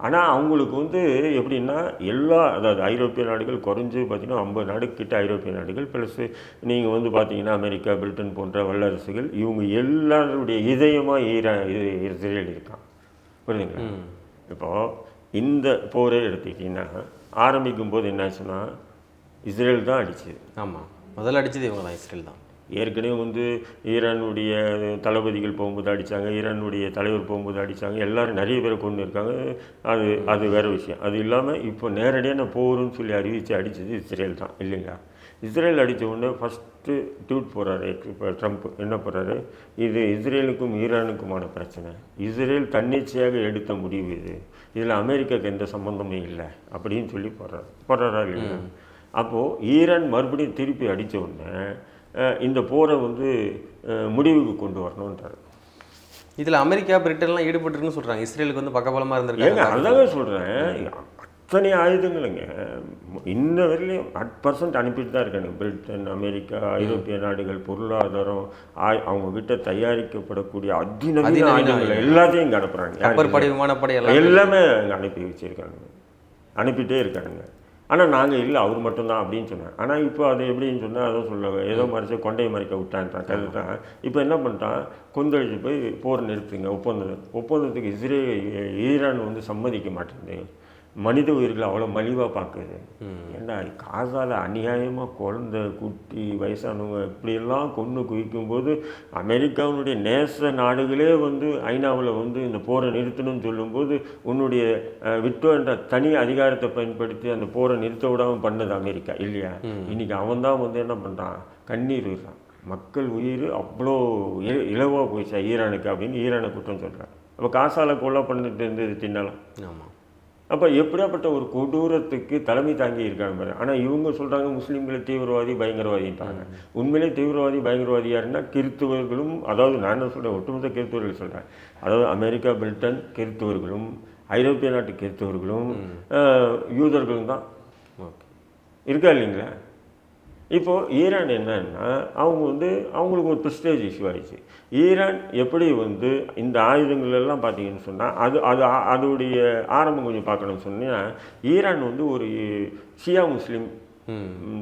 ஆனால் அவங்களுக்கு வந்து எப்படின்னா எல்லா அதாவது ஐரோப்பிய நாடுகள் குறைஞ்சு பார்த்தீங்கன்னா ஐம்பது நாடு கிட்ட ஐரோப்பிய நாடுகள் ப்ளஸ் நீங்கள் வந்து பார்த்தீங்கன்னா அமெரிக்கா பிரிட்டன் போன்ற வல்லரசுகள் இவங்க எல்லாருடைய இதயமாக ஈரா இது இஸ்ரேல் இருக்கான். புரியுதுங்களா? இப்போது இந்த போரே எடுத்துக்கிட்டிங்கன்னா ஆரம்பிக்கும் போது என்னாச்சுன்னா இஸ்ரேல் தான் அடிச்சுது. ஆமாம் முதல்ல அடிச்சது இவங்க தான் இஸ்ரேல் தான். ஏற்கனவே வந்து ஈரானுடைய தளபதிகள் போகும்போது அடித்தாங்க ஈரானுடைய தலைவர் போகும்போது அடித்தாங்க எல்லாரும் நிறைய பேரை கொண்டு இருக்காங்க. அது அது வேறு விஷயம். அது இல்லாமல் இப்போ நேரடியான போருன்னு சொல்லி அறிவித்து அடித்தது இஸ்ரேல் தான் இல்லைங்களா? இஸ்ரேல் அடித்த உடனே ஃபஸ்ட்டு ட்வீட் போடுறாரு இப்போ ட்ரம்ப் என்ன போடுறாரு? இது இஸ்ரேலுக்கும் ஈரானுக்குமான பிரச்சனை. இஸ்ரேல் தன்னிச்சையாக எடுத்த முடிவு இது. இதில் அமெரிக்காவுக்கு எந்த சம்மந்தமே இல்லை அப்படின்னு சொல்லி போடுறாரு. போடுறாரா இல்லைங்களா அப்போது ஈரான் மறுபடியும் திருப்பி அடித்த உடனே இந்த போரை வந்து முடிவுக்கு கொண்டு வரணுன்றாரு இதில் அமெரிக்கா பிரிட்டன்லாம் ஈடுபட்டுருக்குன்னு சொல்கிறாங்க இஸ்ரேலுக்கு வந்து பக்கபலமாக இருந்திருக்காங்க. அதாங்க சொல்கிறேன் அத்தனை ஆயுதங்களுங்க. இன்ன வரையிலையும் அட் பர்சன்ட் அனுப்பிட்டு தான் இருக்காங்க பிரிட்டன் அமெரிக்கா ஐரோப்பிய நாடுகள் பொருளாதாரம் ஆய்- அவங்க கிட்ட தயாரிக்கப்படக்கூடிய அதிநவீன ஆயுதங்கள் எல்லாத்தையும் இங்கே அனுப்புகிறாங்க எல்லாம் எல்லாமே அங்கே அனுப்பி வச்சிருக்காங்க. அனுப்பிட்டே இருக்கானுங்க. ஆனால் நாங்கள் இல்லை அவர் மட்டும்தான் அப்படின்னு சொன்னாங்க ஆனால் இப்போ அது எப்படின்னு சொன்னால் அதை சொல்ல ஏதோ மறைச்ச கொண்டையை மறைக்க விட்டான்ட்டான். கதை தான் இப்போ என்ன பண்ணிட்டான்? கொந்தளிச்சு போய் போர் நிறுத்துங்க ஒப்பந்தம். ஒப்பந்தத்துக்கு இஸ்ரேல் ஈரான் வந்து சம்மதிக்க மாட்டேங்குது. மனித உயிர்களை அவ்வளோ மலிவாக பார்க்குது. ஏண்டா காசால அநியாயமாக குழந்தை குட்டி வயசானவங்க இப்படியெல்லாம் கொன்று குவிக்கும்போது அமெரிக்காவினுடைய நேச நாடுகளே வந்து ஐநாவில் வந்து இந்த போரை நிறுத்தணும்னு சொல்லும்போது உன்னுடைய விட்டோ என்ற தனி அதிகாரத்தை பயன்படுத்தி அந்த போரை நிறுத்த விடாமல் பண்ணது அமெரிக்கா இல்லையா? இன்னைக்கு அவன் தான் வந்து என்ன பண்ணுறான் கண்ணீர் விடுறான். மக்கள் உயிர் அவ்வளோ இ- இலவா போயிடுச்சா ஈரானுக்கு அப்படின்னு ஈரானை குற்றம் சொல்கிறான் அப்போ காசால கொலை பண்ணிட்டு இருந்தது தின்னலாம் ஆமாம் அப்போ எப்படியாப்பட்ட ஒரு கொடூரத்துக்கு தலைமை தாங்கி இருக்காங்க பாரு. ஆனால் இவங்க சொல்கிறாங்க முஸ்லீம்களை தீவிரவாதி பயங்கரவாதின்றாங்க உண்மையிலே தீவிரவாதி பயங்கரவாதி யாருன்னா கிறித்துவர்களும் அதாவது நான் என்ன சொல்கிறேன் ஒட்டுமொத்த கிறித்துவர்கள் சொல்கிறேன் அதாவது அமெரிக்கா பிரிட்டன் கிறித்துவர்களும் ஐரோப்பிய நாட்டு கிறித்துவர்களும் யூதர்களும் தான். ஓகே. இருக்கா இல்லைங்களா? இப்போது ஈரான் என்னன்னா அவங்க வந்து அவங்களுக்கு ஒரு ப்ரெஸ்டேஜ் இஷ்யூ ஆயிடுச்சு. ஈரான் எப்படி வந்து இந்த ஆயுதங்கள் எல்லாம் பார்த்தீங்கன்னு சொன்னால் அது அது அதோடைய ஆரம்பம் கொஞ்சம் பார்க்கணும்னு சொன்னால் ஈரான் வந்து ஒரு ஷியா முஸ்லீம்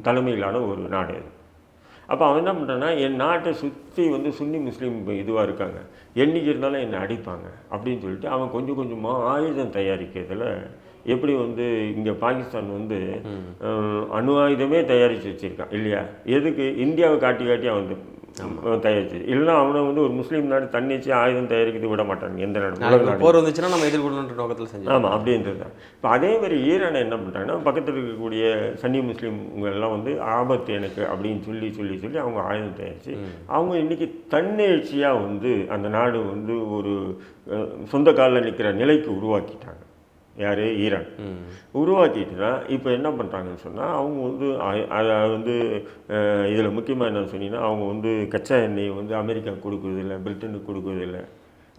தலைமையிலான ஒரு நாடு அது. அப்போ அவன் என்ன பண்ணுறான்னா என் நாட்டை சுற்றி வந்து சுன்னி முஸ்லீம் இதுவாக இருக்காங்க. என்னைக்கு இருந்தாலும் என்னை அடிப்பாங்க அப்படின்னு சொல்லிட்டு அவன் கொஞ்சம் கொஞ்சமாக ஆயுதம் தயாரிக்கிறதுல எப்படி வந்து இங்கே பாகிஸ்தான் வந்து அணு ஆயுதமே தயாரித்து வச்சுருக்கான் இல்லையா? எதுக்கு? இந்தியாவை காட்டி காட்டி அவன் வந்து தயாரிச்சு. இல்லைன்னா அவனை வந்து ஒரு முஸ்லீம் நாடு தன்னிச்சு ஆயுதம் தயாரிக்கிறது விட மாட்டாங்க எந்த நாடு? போர் வந்துச்சுன்னா நம்ம எதிர்கொள்ளணுன்ற நோக்கத்தில் செஞ்சோம் ஆமாம் அப்படின்றது தான். இப்போ அதே மாதிரி ஈரானை என்ன பண்ணுறாங்கன்னா பக்கத்தில் இருக்கக்கூடிய சன்னி முஸ்லீம்ங்க எல்லாம் வந்து ஆபத்து எனக்கு அப்படின்னு சொல்லி சொல்லி சொல்லி அவங்க ஆயுதம் தயாரிச்சு அவங்க இன்னைக்கு தன்னெழுச்சியாக வந்து அந்த நாடு வந்து ஒரு சொந்த காலில் நிற்கிற நிலைக்கு உருவாக்கிட்டாங்க. யார்? ஈரான். உருவாக்கிட்டு தான் இப்போ என்ன பண்ணுறாங்கன்னு சொன்னால் அவங்க வந்து அதை வந்து இதில் முக்கியமாக என்ன சொன்னீங்கன்னா அவங்க வந்து கச்சா எண்ணெய் வந்து அமெரிக்கா கொடுக்குறதில்ல பிரிட்டனுக்கு கொடுக்குறதில்ல.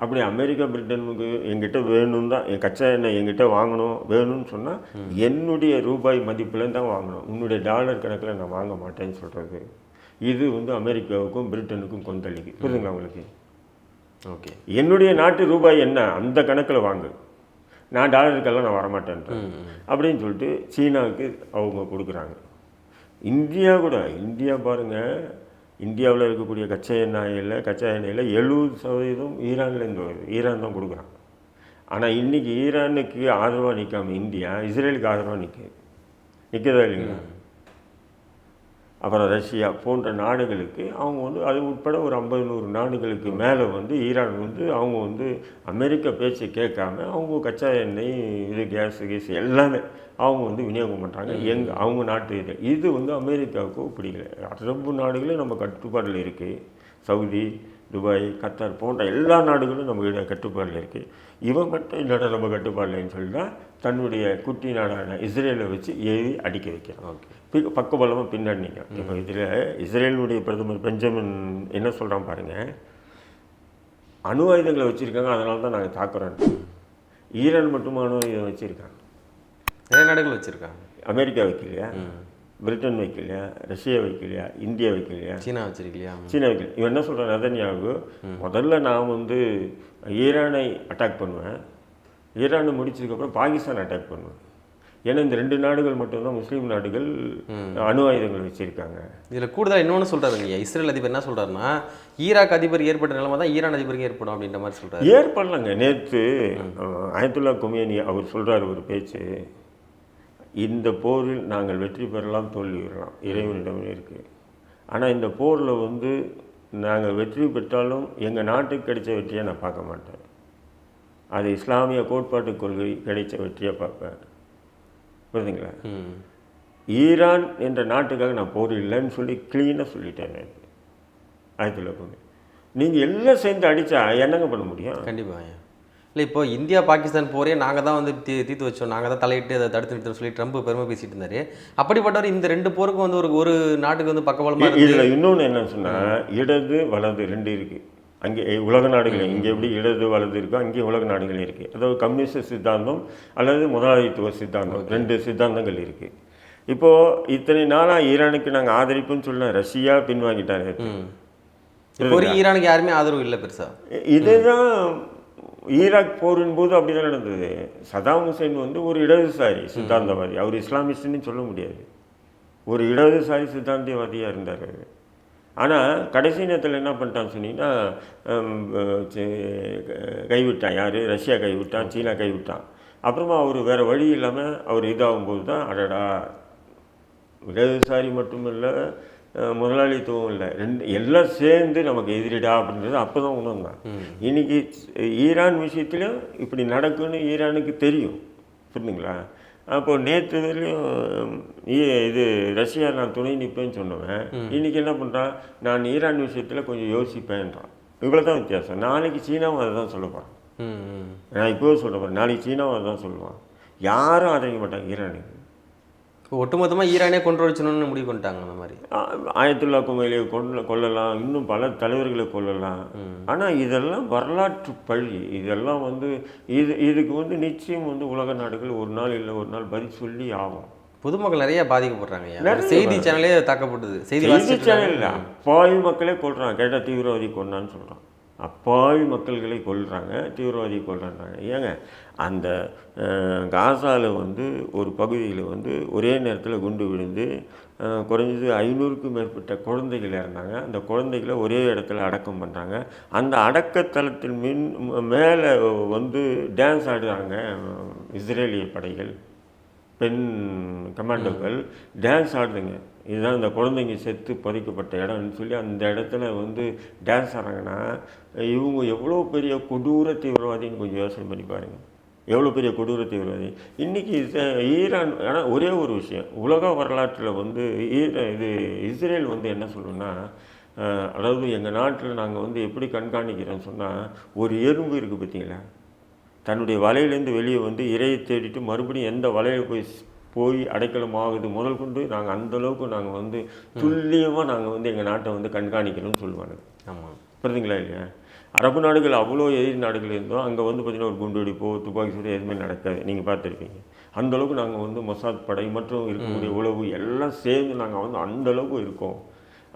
அப்படி அமெரிக்கா பிரிட்டனுக்கு எங்கிட்ட வேணும் தான் என் கச்சா எண்ணெய் எங்கிட்ட வாங்கணும் வேணும்னு சொன்னால் என்னுடைய ரூபாய் மதிப்புலேருந்து தான் வாங்கணும். உன்னுடைய டாலர் கணக்கில் நான் வாங்க மாட்டேன்னு சொல்கிறது இது வந்து அமெரிக்காவுக்கும் பிரிட்டனுக்கும் கொந்தளிக்கு. புரியுதுங்களா உங்களுக்கு? ஓகே. என்னுடைய நாட்டு ரூபாய் என்ன? அந்த கணக்கில் வாங்கு. நான் டாலருக்கெல்லாம் நான் வரமாட்டேன்றேன் அப்படின்னு சொல்லிட்டு சீனாவுக்கு அவங்க கொடுக்குறாங்க. இந்தியா கூட இந்தியா பாருங்கள் இந்தியாவில் இருக்கக்கூடிய கச்சா எண்ணெயில் கச்சா எண்ணெயில் எழுபது சதவீதம் ஈரான்லேருந்து வருது. ஈரான் தான் கொடுக்குறான். ஆனால் இன்றைக்கி ஈரானுக்கு ஆதரவாக நிற்காம இந்தியா இஸ்ரேலுக்கு ஆதரவாக நிற்குது நிற்கதா இல்லைங்களா? அப்புறம் ரஷ்யா போன்ற நாடுகளுக்கு அவங்க வந்து அது உட்பட ஒரு ஐம்பது நூறு நாடுகளுக்கு மேலே வந்து ஈரான் வந்து அவங்க வந்து அமெரிக்க பேச்சை கேட்காம அவங்க கச்சா எண்ணெய் இது கேஸ் கேஸ் எல்லாமே அவங்க வந்து விநியோகம் பண்ணுறாங்க எங் அவங்க நாட்டு இது. இது வந்து அமெரிக்காவுக்கு பிடிக்கல அரபு நாடுகளும் நம்ம கட்டுப்பாடில் இருக்குது சவுதி துபாய் கத்தார் போன்ற எல்லா நாடுகளும் நம்ம கட்டுப்பாடில் இருக்குது இவன் மட்டும் இல்லைடா நம்ம கட்டுப்பாடில்லைன்னு சொல்லி தான் தன்னுடைய குட்டி நாடான இஸ்ரேலை வச்சு ஏறி அடிக்க வைக்கிறான். ஓகே. பக்கபலமாக பின்னாடி நிற்கும் இப்போ இதில் இஸ்ரேலுடைய பிரதமர் பெஞ்சமின் என்ன சொல்கிறான் பாருங்க? அணு ஆயுதங்களை வச்சுருக்காங்க அதனால தான் நாங்கள் தாக்குறோம். ஈரான் மட்டும் அணு ஆயுதம் வச்சுருக்காங்க. நிறைய நாடுகள் வச்சுருக்காங்க. அமெரிக்கா வைக்கலையா? பிரிட்டன் வைக்கலையா? ரஷ்யா வைக்கலையா? இந்தியா வைக்கலையா? சீனா வச்சிருக்கலையா? சீனா வைக்கல. இவன் என்ன சொல்கிறான் நதன்யாகு? முதல்ல நான் வந்து ஈரானை அட்டாக் பண்ணுவேன். ஈரானை முடிச்சதுக்கப்புறம் பாகிஸ்தான் அட்டாக் பண்ணும் ஏன்னா இந்த ரெண்டு நாடுகள் மட்டும்தான் முஸ்லீம் நாடுகள் அணு ஆயுதங்கள் வச்சுருக்காங்க. இதில் கூடுதலாக இன்னொன்று சொல்கிறாருங்க இஸ்ரேல் அதிபர் என்ன சொல்கிறாருன்னா ஈராக் அதிபர் ஏற்பட்ட நிலைமை தான் ஈரான் அதிபருக்கு ஏற்படும் அப்படின்ற மாதிரி சொல்கிறாரு ஏற்படலங்க. நேற்று அயத்துல்லா கொமியனி அவர் சொல்றாரு ஒரு பேச்சு. இந்த போரில் நாங்கள் வெற்றி பெறலாம் தோல்வி பெறலாம். இறைவனிடம் இருக்கு. ஆனால் இந்த போரில் வந்து நாங்கள் வெற்றி பெற்றாலும் எங்கள் நாட்டுக்கு கிடைச்ச வெற்றியை நான் பார்க்க மாட்டேன். அது இஸ்லாமிய கோட்பாட்டு கொள்கை கிடைச்ச வெற்றியை பார்ப்பேன். புரியுதுங்களா ஈரான் என்ற நாட்டுக்காக நான் போர் இல்லைன்னு சொல்லி க்ளீனாக சொல்லிட்டேன் நேத்து. ஆயத்துல்லா கொமியனி நீங்கள் எல்லாம் சேர்ந்து அடித்தா என்னங்க பண்ண முடியும்? கண்டிப்பாக இல்லை இப்போ இந்தியா பாகிஸ்தான் போரே நாங்கள் தான் வந்து தீ தீர்த்து வச்சோம். நாங்கள் தான் தலையிட்டு அதை தடுத்து நிறுத்தோம்னு சொல்லி ட்ரம்ப் பெருமை பேசிட்டு இருந்தாரு. அப்படிப்பட்டவர் இந்த ரெண்டு போருக்கும் வந்து ஒரு ஒரு நாட்டுக்கு வந்து பக்கபலமாக இதில் இன்னொன்று என்ன சொன்னால் இடது வலது ரெண்டு இருக்குது அங்கே உலக நாடுகள் இங்கே எப்படி இடது வலது இருக்கோ அங்கே உலக நாடுகள் இருக்குது அதாவது கம்யூனிஸ்ட் சித்தாந்தம் அல்லது முதலாளித்துவ சித்தாந்தம் ரெண்டு சித்தாந்தங்கள் இருக்குது இப்போது இத்தனை நாளாக ஈரானுக்கு நாங்கள் ஆதரிப்புன்னு சொல்ல ரஷ்யா பின்வாங்கிட்டாரு. வரைக்கும் ஈரானுக்கு யாருமே ஆதரவு இல்லை பெருசா? இதுதான் ஈராக் போரின் போது அப்படிதான் நடந்தது. சதாம் ஹுசைன் வந்து ஒரு இடதுசாரி சித்தாந்தவாதி. அவர் இஸ்லாமிஸ்ட்னு சொல்ல முடியாது. ஒரு இடதுசாரி சித்தாந்தவாதியாக இருந்தார். அவர் ஆனால் கடைசி நேரத்தில் என்ன பண்ணிட்டான்னு சொன்னீங்கன்னா கைவிட்டான். யார்? ரஷ்யா கைவிட்டான் சீனா கைவிட்டான். அப்புறமா அவர் வேறு வழி இல்லாமல் அவர் இதாகும்போது தான் அடடா இடதுசாரி மட்டும் இல்லை முதலாளித்துவம் இல்லை. ரெண்டு எல்லாம் சேர்ந்து நமக்கு எதிரிடா அப்படின்றது அப்போ தான் உணர்ந்தான் இன்னைக்கு ஈரான் விஷயத்துலையும் இப்படி நடக்குன்னு ஈரானுக்கு தெரியும். புரியுதுங்களா அப்போ நேற்று வரையிலும் ஈ- இது ரஷ்யா நான் துணை நிற்பேன்னு சொன்னவன். இன்னைக்கு என்ன பண்ணுறான் நான் ஈரான் விஷயத்தில் கொஞ்சம் யோசிப்பேன்றான். இவ்வளோ தான் வித்தியாசம். நாளைக்கு சீனாவும் அதை தான் சொல்ல போகிறான் நான் இப்போவே சொல்ல போகிறேன் நாளைக்கு சீனாவும் அதை தான் சொல்லுவான். யாரும் ஆதரிக்க மாட்டாங்க ஈரானுக்கு. இப்போ ஒட்டுமொத்தமாக ஈரானே கொண்டு வச்சணும்னு முடிவு பண்ணிட்டாங்க அந்த மாதிரி. ஆயத்துல்லா குமைலியை கொல்ல கொல்லலாம் இன்னும் பல தலைவர்களை கொல்லலாம் ஆனால் இதெல்லாம் வரலாற்று பழி இதெல்லாம் வந்து இது இதுக்கு வந்து நிச்சயம் வந்து உலக நாடுகள் ஒரு நாள் இல்லை ஒரு நாள் பதில் சொல்லி ஆகும். பொதுமக்கள் நிறைய பாதிக்கப்படுறாங்க செய்தி சேனலே தாக்கப்படுது செய்தி சேனல் அப்பாவி மக்களே கொல்றான் கேட்டால் தீவிரவாதி கொண்டான்னு சொல்கிறான் அப்பாவி மக்கள்களை கொல்றாங்க தீவிரவாதி கொல்றாங்க ஏங்க அந்த காசாவில் வந்து ஒரு பகுதியில் வந்து ஒரே நேரத்தில் குண்டு விழுந்து குறைஞ்சது ஐநூறுக்கும் மேற்பட்ட குழந்தைகள் இறந்தாங்க. அந்த குழந்தைகளை ஒரே இடத்துல அடக்கம் பண்ணுறாங்க அந்த அடக்கத்தலத்தின் மின் மேலே வந்து டான்ஸ் ஆடுறாங்க இஸ்ரேலிய படைகள் பெண் கமாண்டோக்கள். டான்ஸ் ஆடுதுங்க. இதுதான் இந்த குழந்தைங்க செத்து பதிக்கப்பட்ட இடம்னு சொல்லி அந்த இடத்துல வந்து டான்ஸ் ஆடுறாங்கன்னா இவங்க எவ்வளோ பெரிய கொடூர தீவிரவாதின்னு கொஞ்சம் யோசனை பண்ணி பாருங்கள் எவ்வளோ பெரிய கொடூர தீவிரவாதி. இன்றைக்கி ஈரான் ஆனால் ஒரே ஒரு விஷயம். உலக வரலாற்றில் வந்து ஈர இது இஸ்ரேல் வந்து என்ன சொல்லணும்னா அதாவது எங்கள் நாட்டில் நாங்கள் வந்து எப்படி கண்காணிக்கிறோம்னு சொன்னால் ஒரு எறும்பு இருக்குது பார்த்தீங்களா? தன்னுடைய வலையிலேருந்து வெளியே வந்து இறையை தேடிட்டு மறுபடியும் எந்த வலையில் போய் போய் அடைக்கலம் ஆகுது முதல் கொண்டு நாங்கள் அந்த அளவுக்கு நாங்கள் வந்து துல்லியமாக நாங்கள் வந்து எங்கள் நாட்டை வந்து கண்காணிக்கணும்னு சொல்லுவாங்க ஆமாம் புரியுதுங்களா இல்லையா? அரபு நாடுகள் அவ்வளோ எதிரி நாடுகள் இருந்தோம் அங்கே வந்து பார்த்தீங்கன்னா ஒரு குண்டு வெடிப்போ துப்பாக்கி சூடு எதுவுமே நடக்காது. நீங்கள் பார்த்துருப்பீங்க. அந்த அளவுக்கு நாங்கள் வந்து மொசாத் படை மற்றும் இருக்கக்கூடிய உளவு எல்லாம் சேர்ந்து நாங்கள் வந்து அந்த அளவுக்கு இருக்கோம்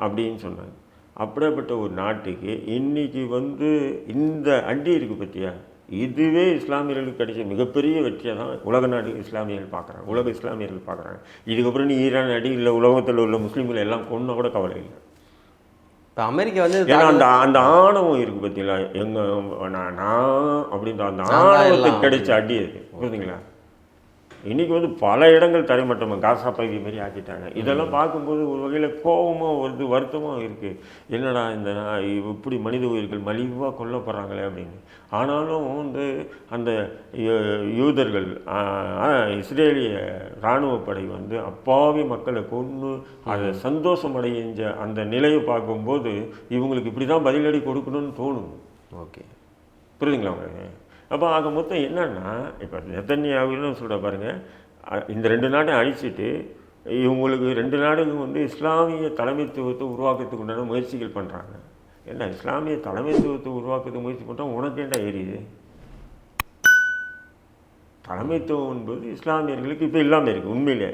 அப்படின்னு சொன்னாங்க. அப்படிப்பட்ட ஒரு நாட்டுக்கு இன்னைக்கு வந்து இந்த அடி இருக்குது பற்றியா இதுவே இஸ்லாமியர்களுக்கு கிடைச்ச மிகப்பெரிய வெற்றியாக தான் உலக நாடு இஸ்லாமியர்கள் பார்க்குறாங்க. உலக இஸ்லாமியர்கள் பார்க்குறாங்க. இதுக்கப்புறம் நீ ஈரான் அடி இல்லை உலகத்தில் உள்ள முஸ்லீம்கள் எல்லாம் கொன்ன கூட கவலை இல்லை. இப்போ அமெரிக்கா வந்து ஏன்னா அந்த அந்த ஆணவம் இருக்கு பார்த்தீங்களா எங்க நான் நான் அப்படின்ற அந்த ஆணவத்துக்கு கிடைச்ச அடி அது. புரியுதுங்களா இன்னைக்கு வந்து பல இடங்கள் தரைமட்டமாக காசா பகுதி மாதிரி ஆக்கிட்டாங்க. இதெல்லாம் பார்க்கும்போது ஒரு வகையில் கோபமாக வருது வருத்தமாக இருக்குது என்னடா இந்த இப்படி மனித உயிர்கள் மலிவாக கொல்லப்படுறாங்களே அப்படின்னு. ஆனாலும் வந்து அந்த யூதர்கள் இஸ்ரேலிய இராணுவ படை வந்து அப்பாவி மக்களை கொன்று அதை சந்தோஷம் அடைஞ்ச அந்த நிலையை பார்க்கும்போது இவங்களுக்கு இப்படி தான் பதிலடி கொடுக்கணும்னு தோணும் ஓகே. புரியுதுங்களா உங்களுக்கு? அப்போ ஆக மொத்தம் என்னன்னா இப்போ நெத்தன்யாவிலும் சொல்கிற பாருங்கள் இந்த ரெண்டு நாட்டையும் அழிச்சிட்டு இவங்களுக்கு ரெண்டு நாடுகளும் வந்து இஸ்லாமிய தலைமைத்துவத்தை உருவாக்குறதுக்கு உண்டான முயற்சிகள் பண்ணுறாங்க என்ன இஸ்லாமிய தலைமைத்துவத்தை உருவாக்குறதுக்கு முயற்சி பண்ணுறோம் உனக்கு என்ன எரியுது? தலைமைத்துவம் என்பது இஸ்லாமியர்களுக்கு இப்போ இல்லாமல் இருக்குது உண்மையிலே.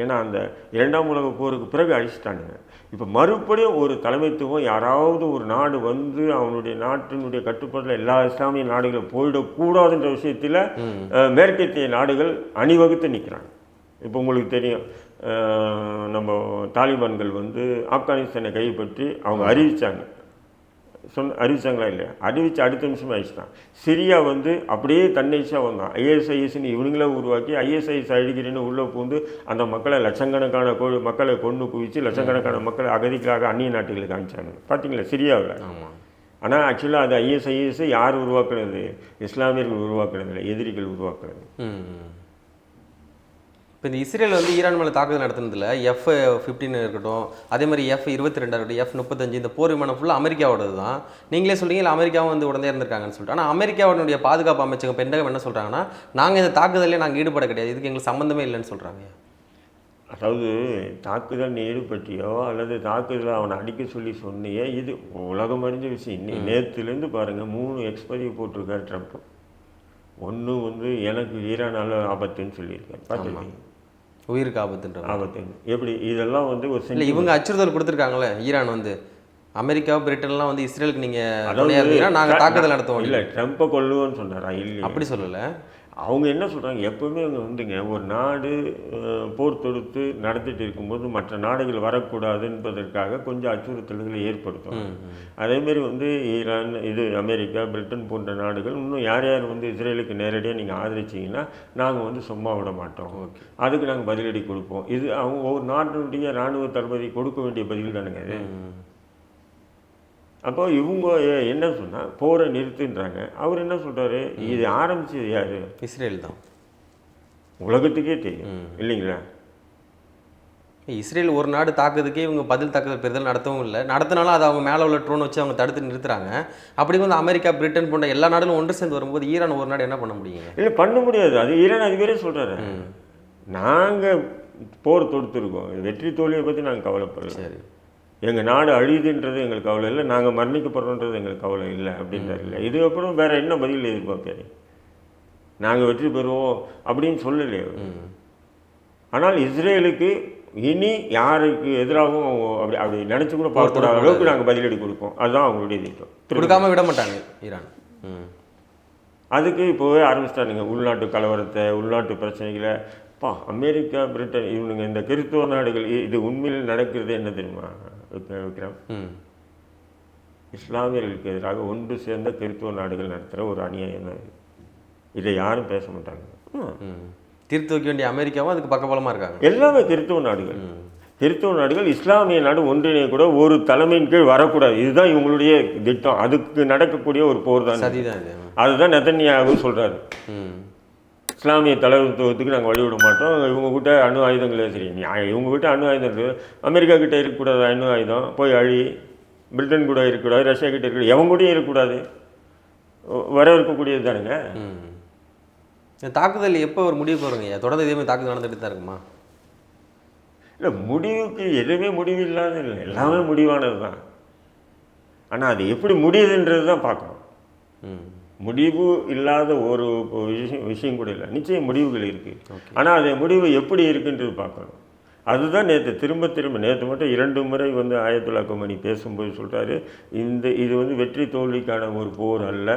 ஏன்னா அந்த இரண்டாம் உலக போருக்கு பிறகு அழிச்சிட்டானுங்க. இப்போ மறுபடியும் ஒரு தலைமைத்துவம் யாராவது ஒரு நாடு வந்து அவனுடைய நாட்டினுடைய கட்டுப்பாட்டில் எல்லா இஸ்லாமிய நாடுகளும் போயிடக்கூடாதுன்ற விஷயத்தில் மேற்கத்திய நாடுகள் அணிவகுத்து நிற்கிறாங்க இப்போ உங்களுக்கு தெரியும் நம்ம தாலிபான்கள் வந்து ஆப்கானிஸ்தானை கைப்பற்றி அவங்க அறிவிச்சாங்க. சொன்ன அறிவிச்சாங்களா இல்லையா? அறிவிச்சு அடுத்த நிமிஷம் ஆயிடுச்சுதான். சிரியா வந்து அப்படியே தன்னிச்சா வந்தான். ஐஎஸ்ஐஎஸ்ன்னு இவனுங்களே உருவாக்கி ஐஎஸ்ஐஎஸ் அழிக்கிறேன்னு உள்ளே பூந்து அந்த மக்களை லட்சக்கணக்கான கோ மக்களை கொண்டு குவிச்சு லட்சக்கணக்கான மக்களை அகதிக்காக அந்நிய நாட்டுகளுக்கு அனுப்பிச்சாங்க பார்த்தீங்களா சிரியாவில்? ஆமாம் ஆனால் ஆக்சுவலாக அது ஐஎஸ்ஐஎஸ் யார் உருவாக்குறது இஸ்லாமியர்கள் உருவாக்குறது இல்லை எதிரிகள் உருவாக்குறது இப்போ இந்த இஸ்ரேல் வந்து ஈரான் மேலே தாக்குதல் நடத்துனதுல எஃப் ஃபிஃப்டின் இருக்கட்டும் அதே மாதிரி எஃப் இருபத்தி ரெண்டா இருக்கட்டும் எஃப் முப்பத்தஞ்சு இந்த போர் விமானம் ஃபுல்லாக அமெரிக்காவோடது தான். நீங்களே சொல்றீங்க இல்லை அமெரிக்காவும் வந்து உடனே இருந்திருக்காங்கன்னு சொல்லிட்டு. ஆனால் அமெரிக்காவுடைய பாதுகாப்பு அமைச்சகம் பெண்டகம் என்ன சொல்கிறாங்கன்னா நாங்கள் இந்த தாக்குதலே நாங்கள் ஈடுபட கிடையாது இதுக்கு எங்களுக்கு சம்மந்தமே இல்லைன்னு சொல்கிறாங்க அதாவது தாக்குதல் நீ ஈடுபட்டியோ அல்லது தாக்குதல் அவனை அடிக்க சொல்லி சொன்னியே இது உலகம் அறிஞ்ச விஷயம். இன்னி நேற்றுலேருந்து பாருங்கள் மூணு எக்ஸ்பதிவு போட்டிருக்காரு ட்ரம்ப் ஒன்று வந்து எனக்கு ஈரானால ஆபத்துன்னு சொல்லியிருக்காரு. பார்த்துருக்கீங்க உயிருக்கு ஆபத்துன்ற ஆபத்துன்னு எப்படி? இதெல்லாம் வந்து ஒரு இல்லை. இவங்க அச்சுறுத்தல் கொடுத்துருக்காங்களே ஈரான் வந்து. அமெரிக்கா பிரிட்டன்லாம் வந்து இஸ்ரேலுக்கு நீங்கள் நாங்கள் தாக்குதல் நடத்துவோம். இல்லை ட்ரம்ப்பை கொல்லுவோன்னு சொன்னாரா? இல்லை அப்படி சொல்லலை. அவங்க என்ன சொல்கிறாங்க எப்பவுமே அவங்க வந்துங்க ஒரு நாடு போர் தொடுத்து நடத்திட்டு இருக்கும்போது மற்ற நாடுகள் வரக்கூடாது என்பதற்காக கொஞ்சம் அச்சுறுத்தல்களை ஏற்படுத்தும். அதேமாரி வந்து ஈரான் இது அமெரிக்கா பிரிட்டன் போன்ற நாடுகள் இன்னும் யார் யார் வந்து இஸ்ரேலுக்கு நேரடியாக நீங்கள் ஆதரிச்சீங்கன்னா நாங்கள் வந்து சும்மா விட மாட்டோம். அதுக்கு நாங்கள் பதிலடி கொடுப்போம். இது அவங்க ஒவ்வொரு நாட்டினுடைய இராணுவ தளபதி கொடுக்க வேண்டிய பதில் தானுங்க இது. அப்போ இவங்க என்ன சொன்னால் போரை நிறுத்துன்றாங்க. அவர் என்ன சொல்றாரு? இது ஆரம்பிச்சது யாரு? இஸ்ரேல் தான். உலகத்துக்கே தெரியும் இல்லைங்களா? இஸ்ரேல் ஒரு நாடு தாக்குறதுக்கே இவங்க பதில் தாக்குதல் பெறுதல் நடத்தவும் இல்லை. நடத்தினாலும் அதை அவங்க மேலே உள்ள ட்ரோன் வச்சு அவங்க தடுத்து நிறுத்துறாங்க. அப்படி வந்து அமெரிக்கா பிரிட்டன் போன்ற எல்லா நாடுகளும் ஒன்று சேர்ந்து வரும்போது ஈரான் ஒரு நாடு என்ன பண்ண முடியுங்க இல்லை பண்ண முடியாது. அது ஈரான் அதிபரே சொல்றாரு. நாங்கள் போர் தொடுத்துருக்கோம். வெற்றி தோல்வியை பற்றி நாங்கள் கவலைப்படல. சரி. எங்கள் நாடு அழியுதுன்றது எங்களுக்கு கவலை இல்லை நாங்கள் மரணிக்கப்படுறோன்றது எங்களுக்கு கவலை இல்லை அப்படின்றாரு இல்லை இது அப்புறம் வேற என்ன பதில் எதிர்பார்க்காரு நாங்கள் வெற்றி பெறுவோம் அப்படின்னு சொல்லலையே. ஆனால் இஸ்ரேலுக்கு இனி யாருக்கு எதிராகவும் அவங்க அப்படி அப்படி நினச்சி கூட பார்க்கக்கூடாத அளவுக்கு நாங்கள் பதிலடி கொடுப்போம் அதுதான் அவங்களுடைய திட்டம் கொடுக்காம விட மாட்டாங்க ஈரான். அதுக்கு இப்போவே ஆரம்பிச்சிட்டானுங்க உள்நாட்டு கலவரத்தை உள்நாட்டு பிரச்சனைகளை பா அமெரிக்கா பிரிட்டன் இவனுங்க இந்த கிறிஸ்துவ நாடுகள் இது உண்மையில் நடக்கிறது என்ன தெரியுமா? விக்ர- விக்ரம் இஸ்லாமியர்களுக்கு எதிராக ஒன்று சேர்ந்த கிறிஸ்துவ நாடுகள் நடத்துகிற ஒரு அநியாயம் தான் இது. இதை யாரும் பேச மாட்டாங்க. தீர்த்து வைக்க வேண்டிய அமெரிக்காவும் அதுக்கு பக்கபலமாக இருக்காங்க. எல்லாமே கிறிஸ்துவ நாடுகள். கிறிஸ்துவ நாடுகள் இஸ்லாமிய நாடு ஒன்றிணைய கூட ஒரு தலைமையின் கீழ் வரக்கூடாது. இதுதான் இவங்களுடைய திட்டம். அதுக்கு நடக்கக்கூடிய ஒரு போர் தான் அதுதான் நெத்தன்யாகு சொல்றாரு. ம். இஸ்லாமிய தலைவத்துவத்துக்கு நாங்கள் வழிவிட மாட்டோம். இவங்க கிட்ட அணு ஆயுதங்களே சரி. நீ இவங்க கிட்ட அணு ஆயுதம் இருக்குது அமெரிக்கா கிட்ட இருக்கக்கூடாது அணு ஆயுதம். போய் அழி. பிரிட்டன் கூட இருக்கக்கூடாது. ரஷ்யா கிட்ட இருக்கக்கூடாது. எவங்க கூடயும் இருக்கக்கூடாது. வர இருக்கக்கூடியது தானுங்க. தாக்குதல் எப்போ ஒரு முடிவு போகிறீங்க தொடர்ந்து இதே மாதிரி தாக்குதல் நடந்துட்டு தான் இருக்குமா? இல்லை முடிவுக்கு எதுவுமே முடிவு இல்லாத இல்லை. எல்லாமே முடிவானது தான் ஆனால் அது எப்படி முடியுதுன்றது தான் பார்க்கணும். ம். முடிவு இல்லாத ஒரு விஷயம் விஷயம் கூட இல்லை. நிச்சயம் முடிவுகள் இருக்குது ஆனால் அது முடிவு எப்படி இருக்குன்றது பார்க்கணும். அதுதான் நேற்று திரும்ப திரும்ப நேற்று மட்டும் இரண்டு முறை வந்து ஆயத்துல்லா கொமணி பேசும்போது சொல்கிறாரு இந்த இது வந்து வெற்றி தோல்விக்கான ஒரு போர் அல்ல.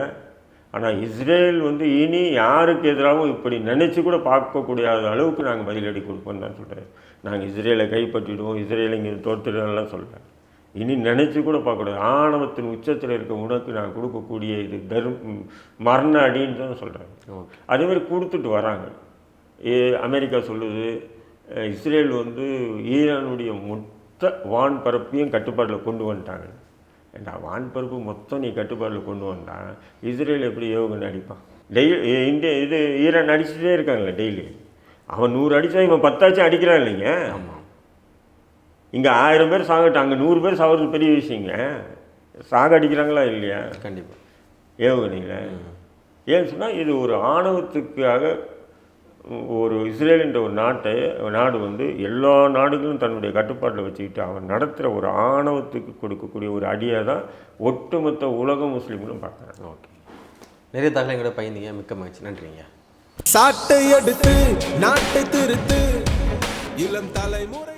ஆனால் இஸ்ரேல் வந்து இனி யாருக்கு எதிராகவும் இப்படி நினச்சி கூட பார்க்கக்கூடிய அளவுக்கு நாங்கள் பதிலடி கொடுப்போம்னு தான் சொல்கிறாரு நாங்கள் இஸ்ரேலை கைப்பற்றிடுவோம் இஸ்ரேலை இங்கே தோற்றுடுவோம்லாம் சொல்கிறேன் இனி நினைச்சு கூட பார்க்கக்கூடாது ஆணவத்தின் உச்சத்தில் இருக்க உனக்கு நான் கொடுக்கக்கூடிய இது தரும் மரண அடின்னு தான் சொல்கிறேன் ஓகே. அதே மாதிரி கொடுத்துட்டு வராங்க. ஏ அமெரிக்கா சொல்லுது இஸ்ரேல் வந்து ஈரானுடைய மொத்த வான் பரப்பையும் கட்டுப்பாட்டில் கொண்டு வந்துட்டாங்க. ஏண்டா வான் பரப்பு மொத்தம் நீ கட்டுப்பாட்டில் கொண்டு வந்தா இஸ்ரேல் எப்படி ஏவுகணை அடிப்பான்? டெய்லி இந்திய இது ஈரான் அடிச்சுட்டே இருக்காங்களே டெய்லி. அவன் நூறு அடித்தா இவன் பத்தாச்சும் அடிக்கிறான் இல்லைங்க. ஆமாம் இங்கே ஆயிரம் பேர் சாகட்டும் அங்கே நூறு பேர் சாகிறது பெரிய விஷயங்க. சாக அடிக்கிறாங்களா இல்லையா? கண்டிப்பாக ஏவுகணையில் ஏன்னு சொன்னால் இது ஒரு ஆணவத்துக்காக ஒரு இஸ்ரேல் என்ற ஒரு நாட்டை நாடு வந்து எல்லா நாடுகளும் தன்னுடைய கட்டுப்பாட்டில் வச்சுக்கிட்டு அவன் நடத்துகிற ஒரு ஆணவத்துக்கு கொடுக்கக்கூடிய ஒரு அடியாக தான் ஒட்டுமொத்த உலக முஸ்லீம்களும் பார்க்குறாங்க. ஓகே. நிறைய தகவல் எங்களோட பயந்தீங்க மிக்க மகிழ்ச்சி. நன்றிங்க. சாட்டை எடுத்து நாட்டை திருத்து இளம் தலைமுறை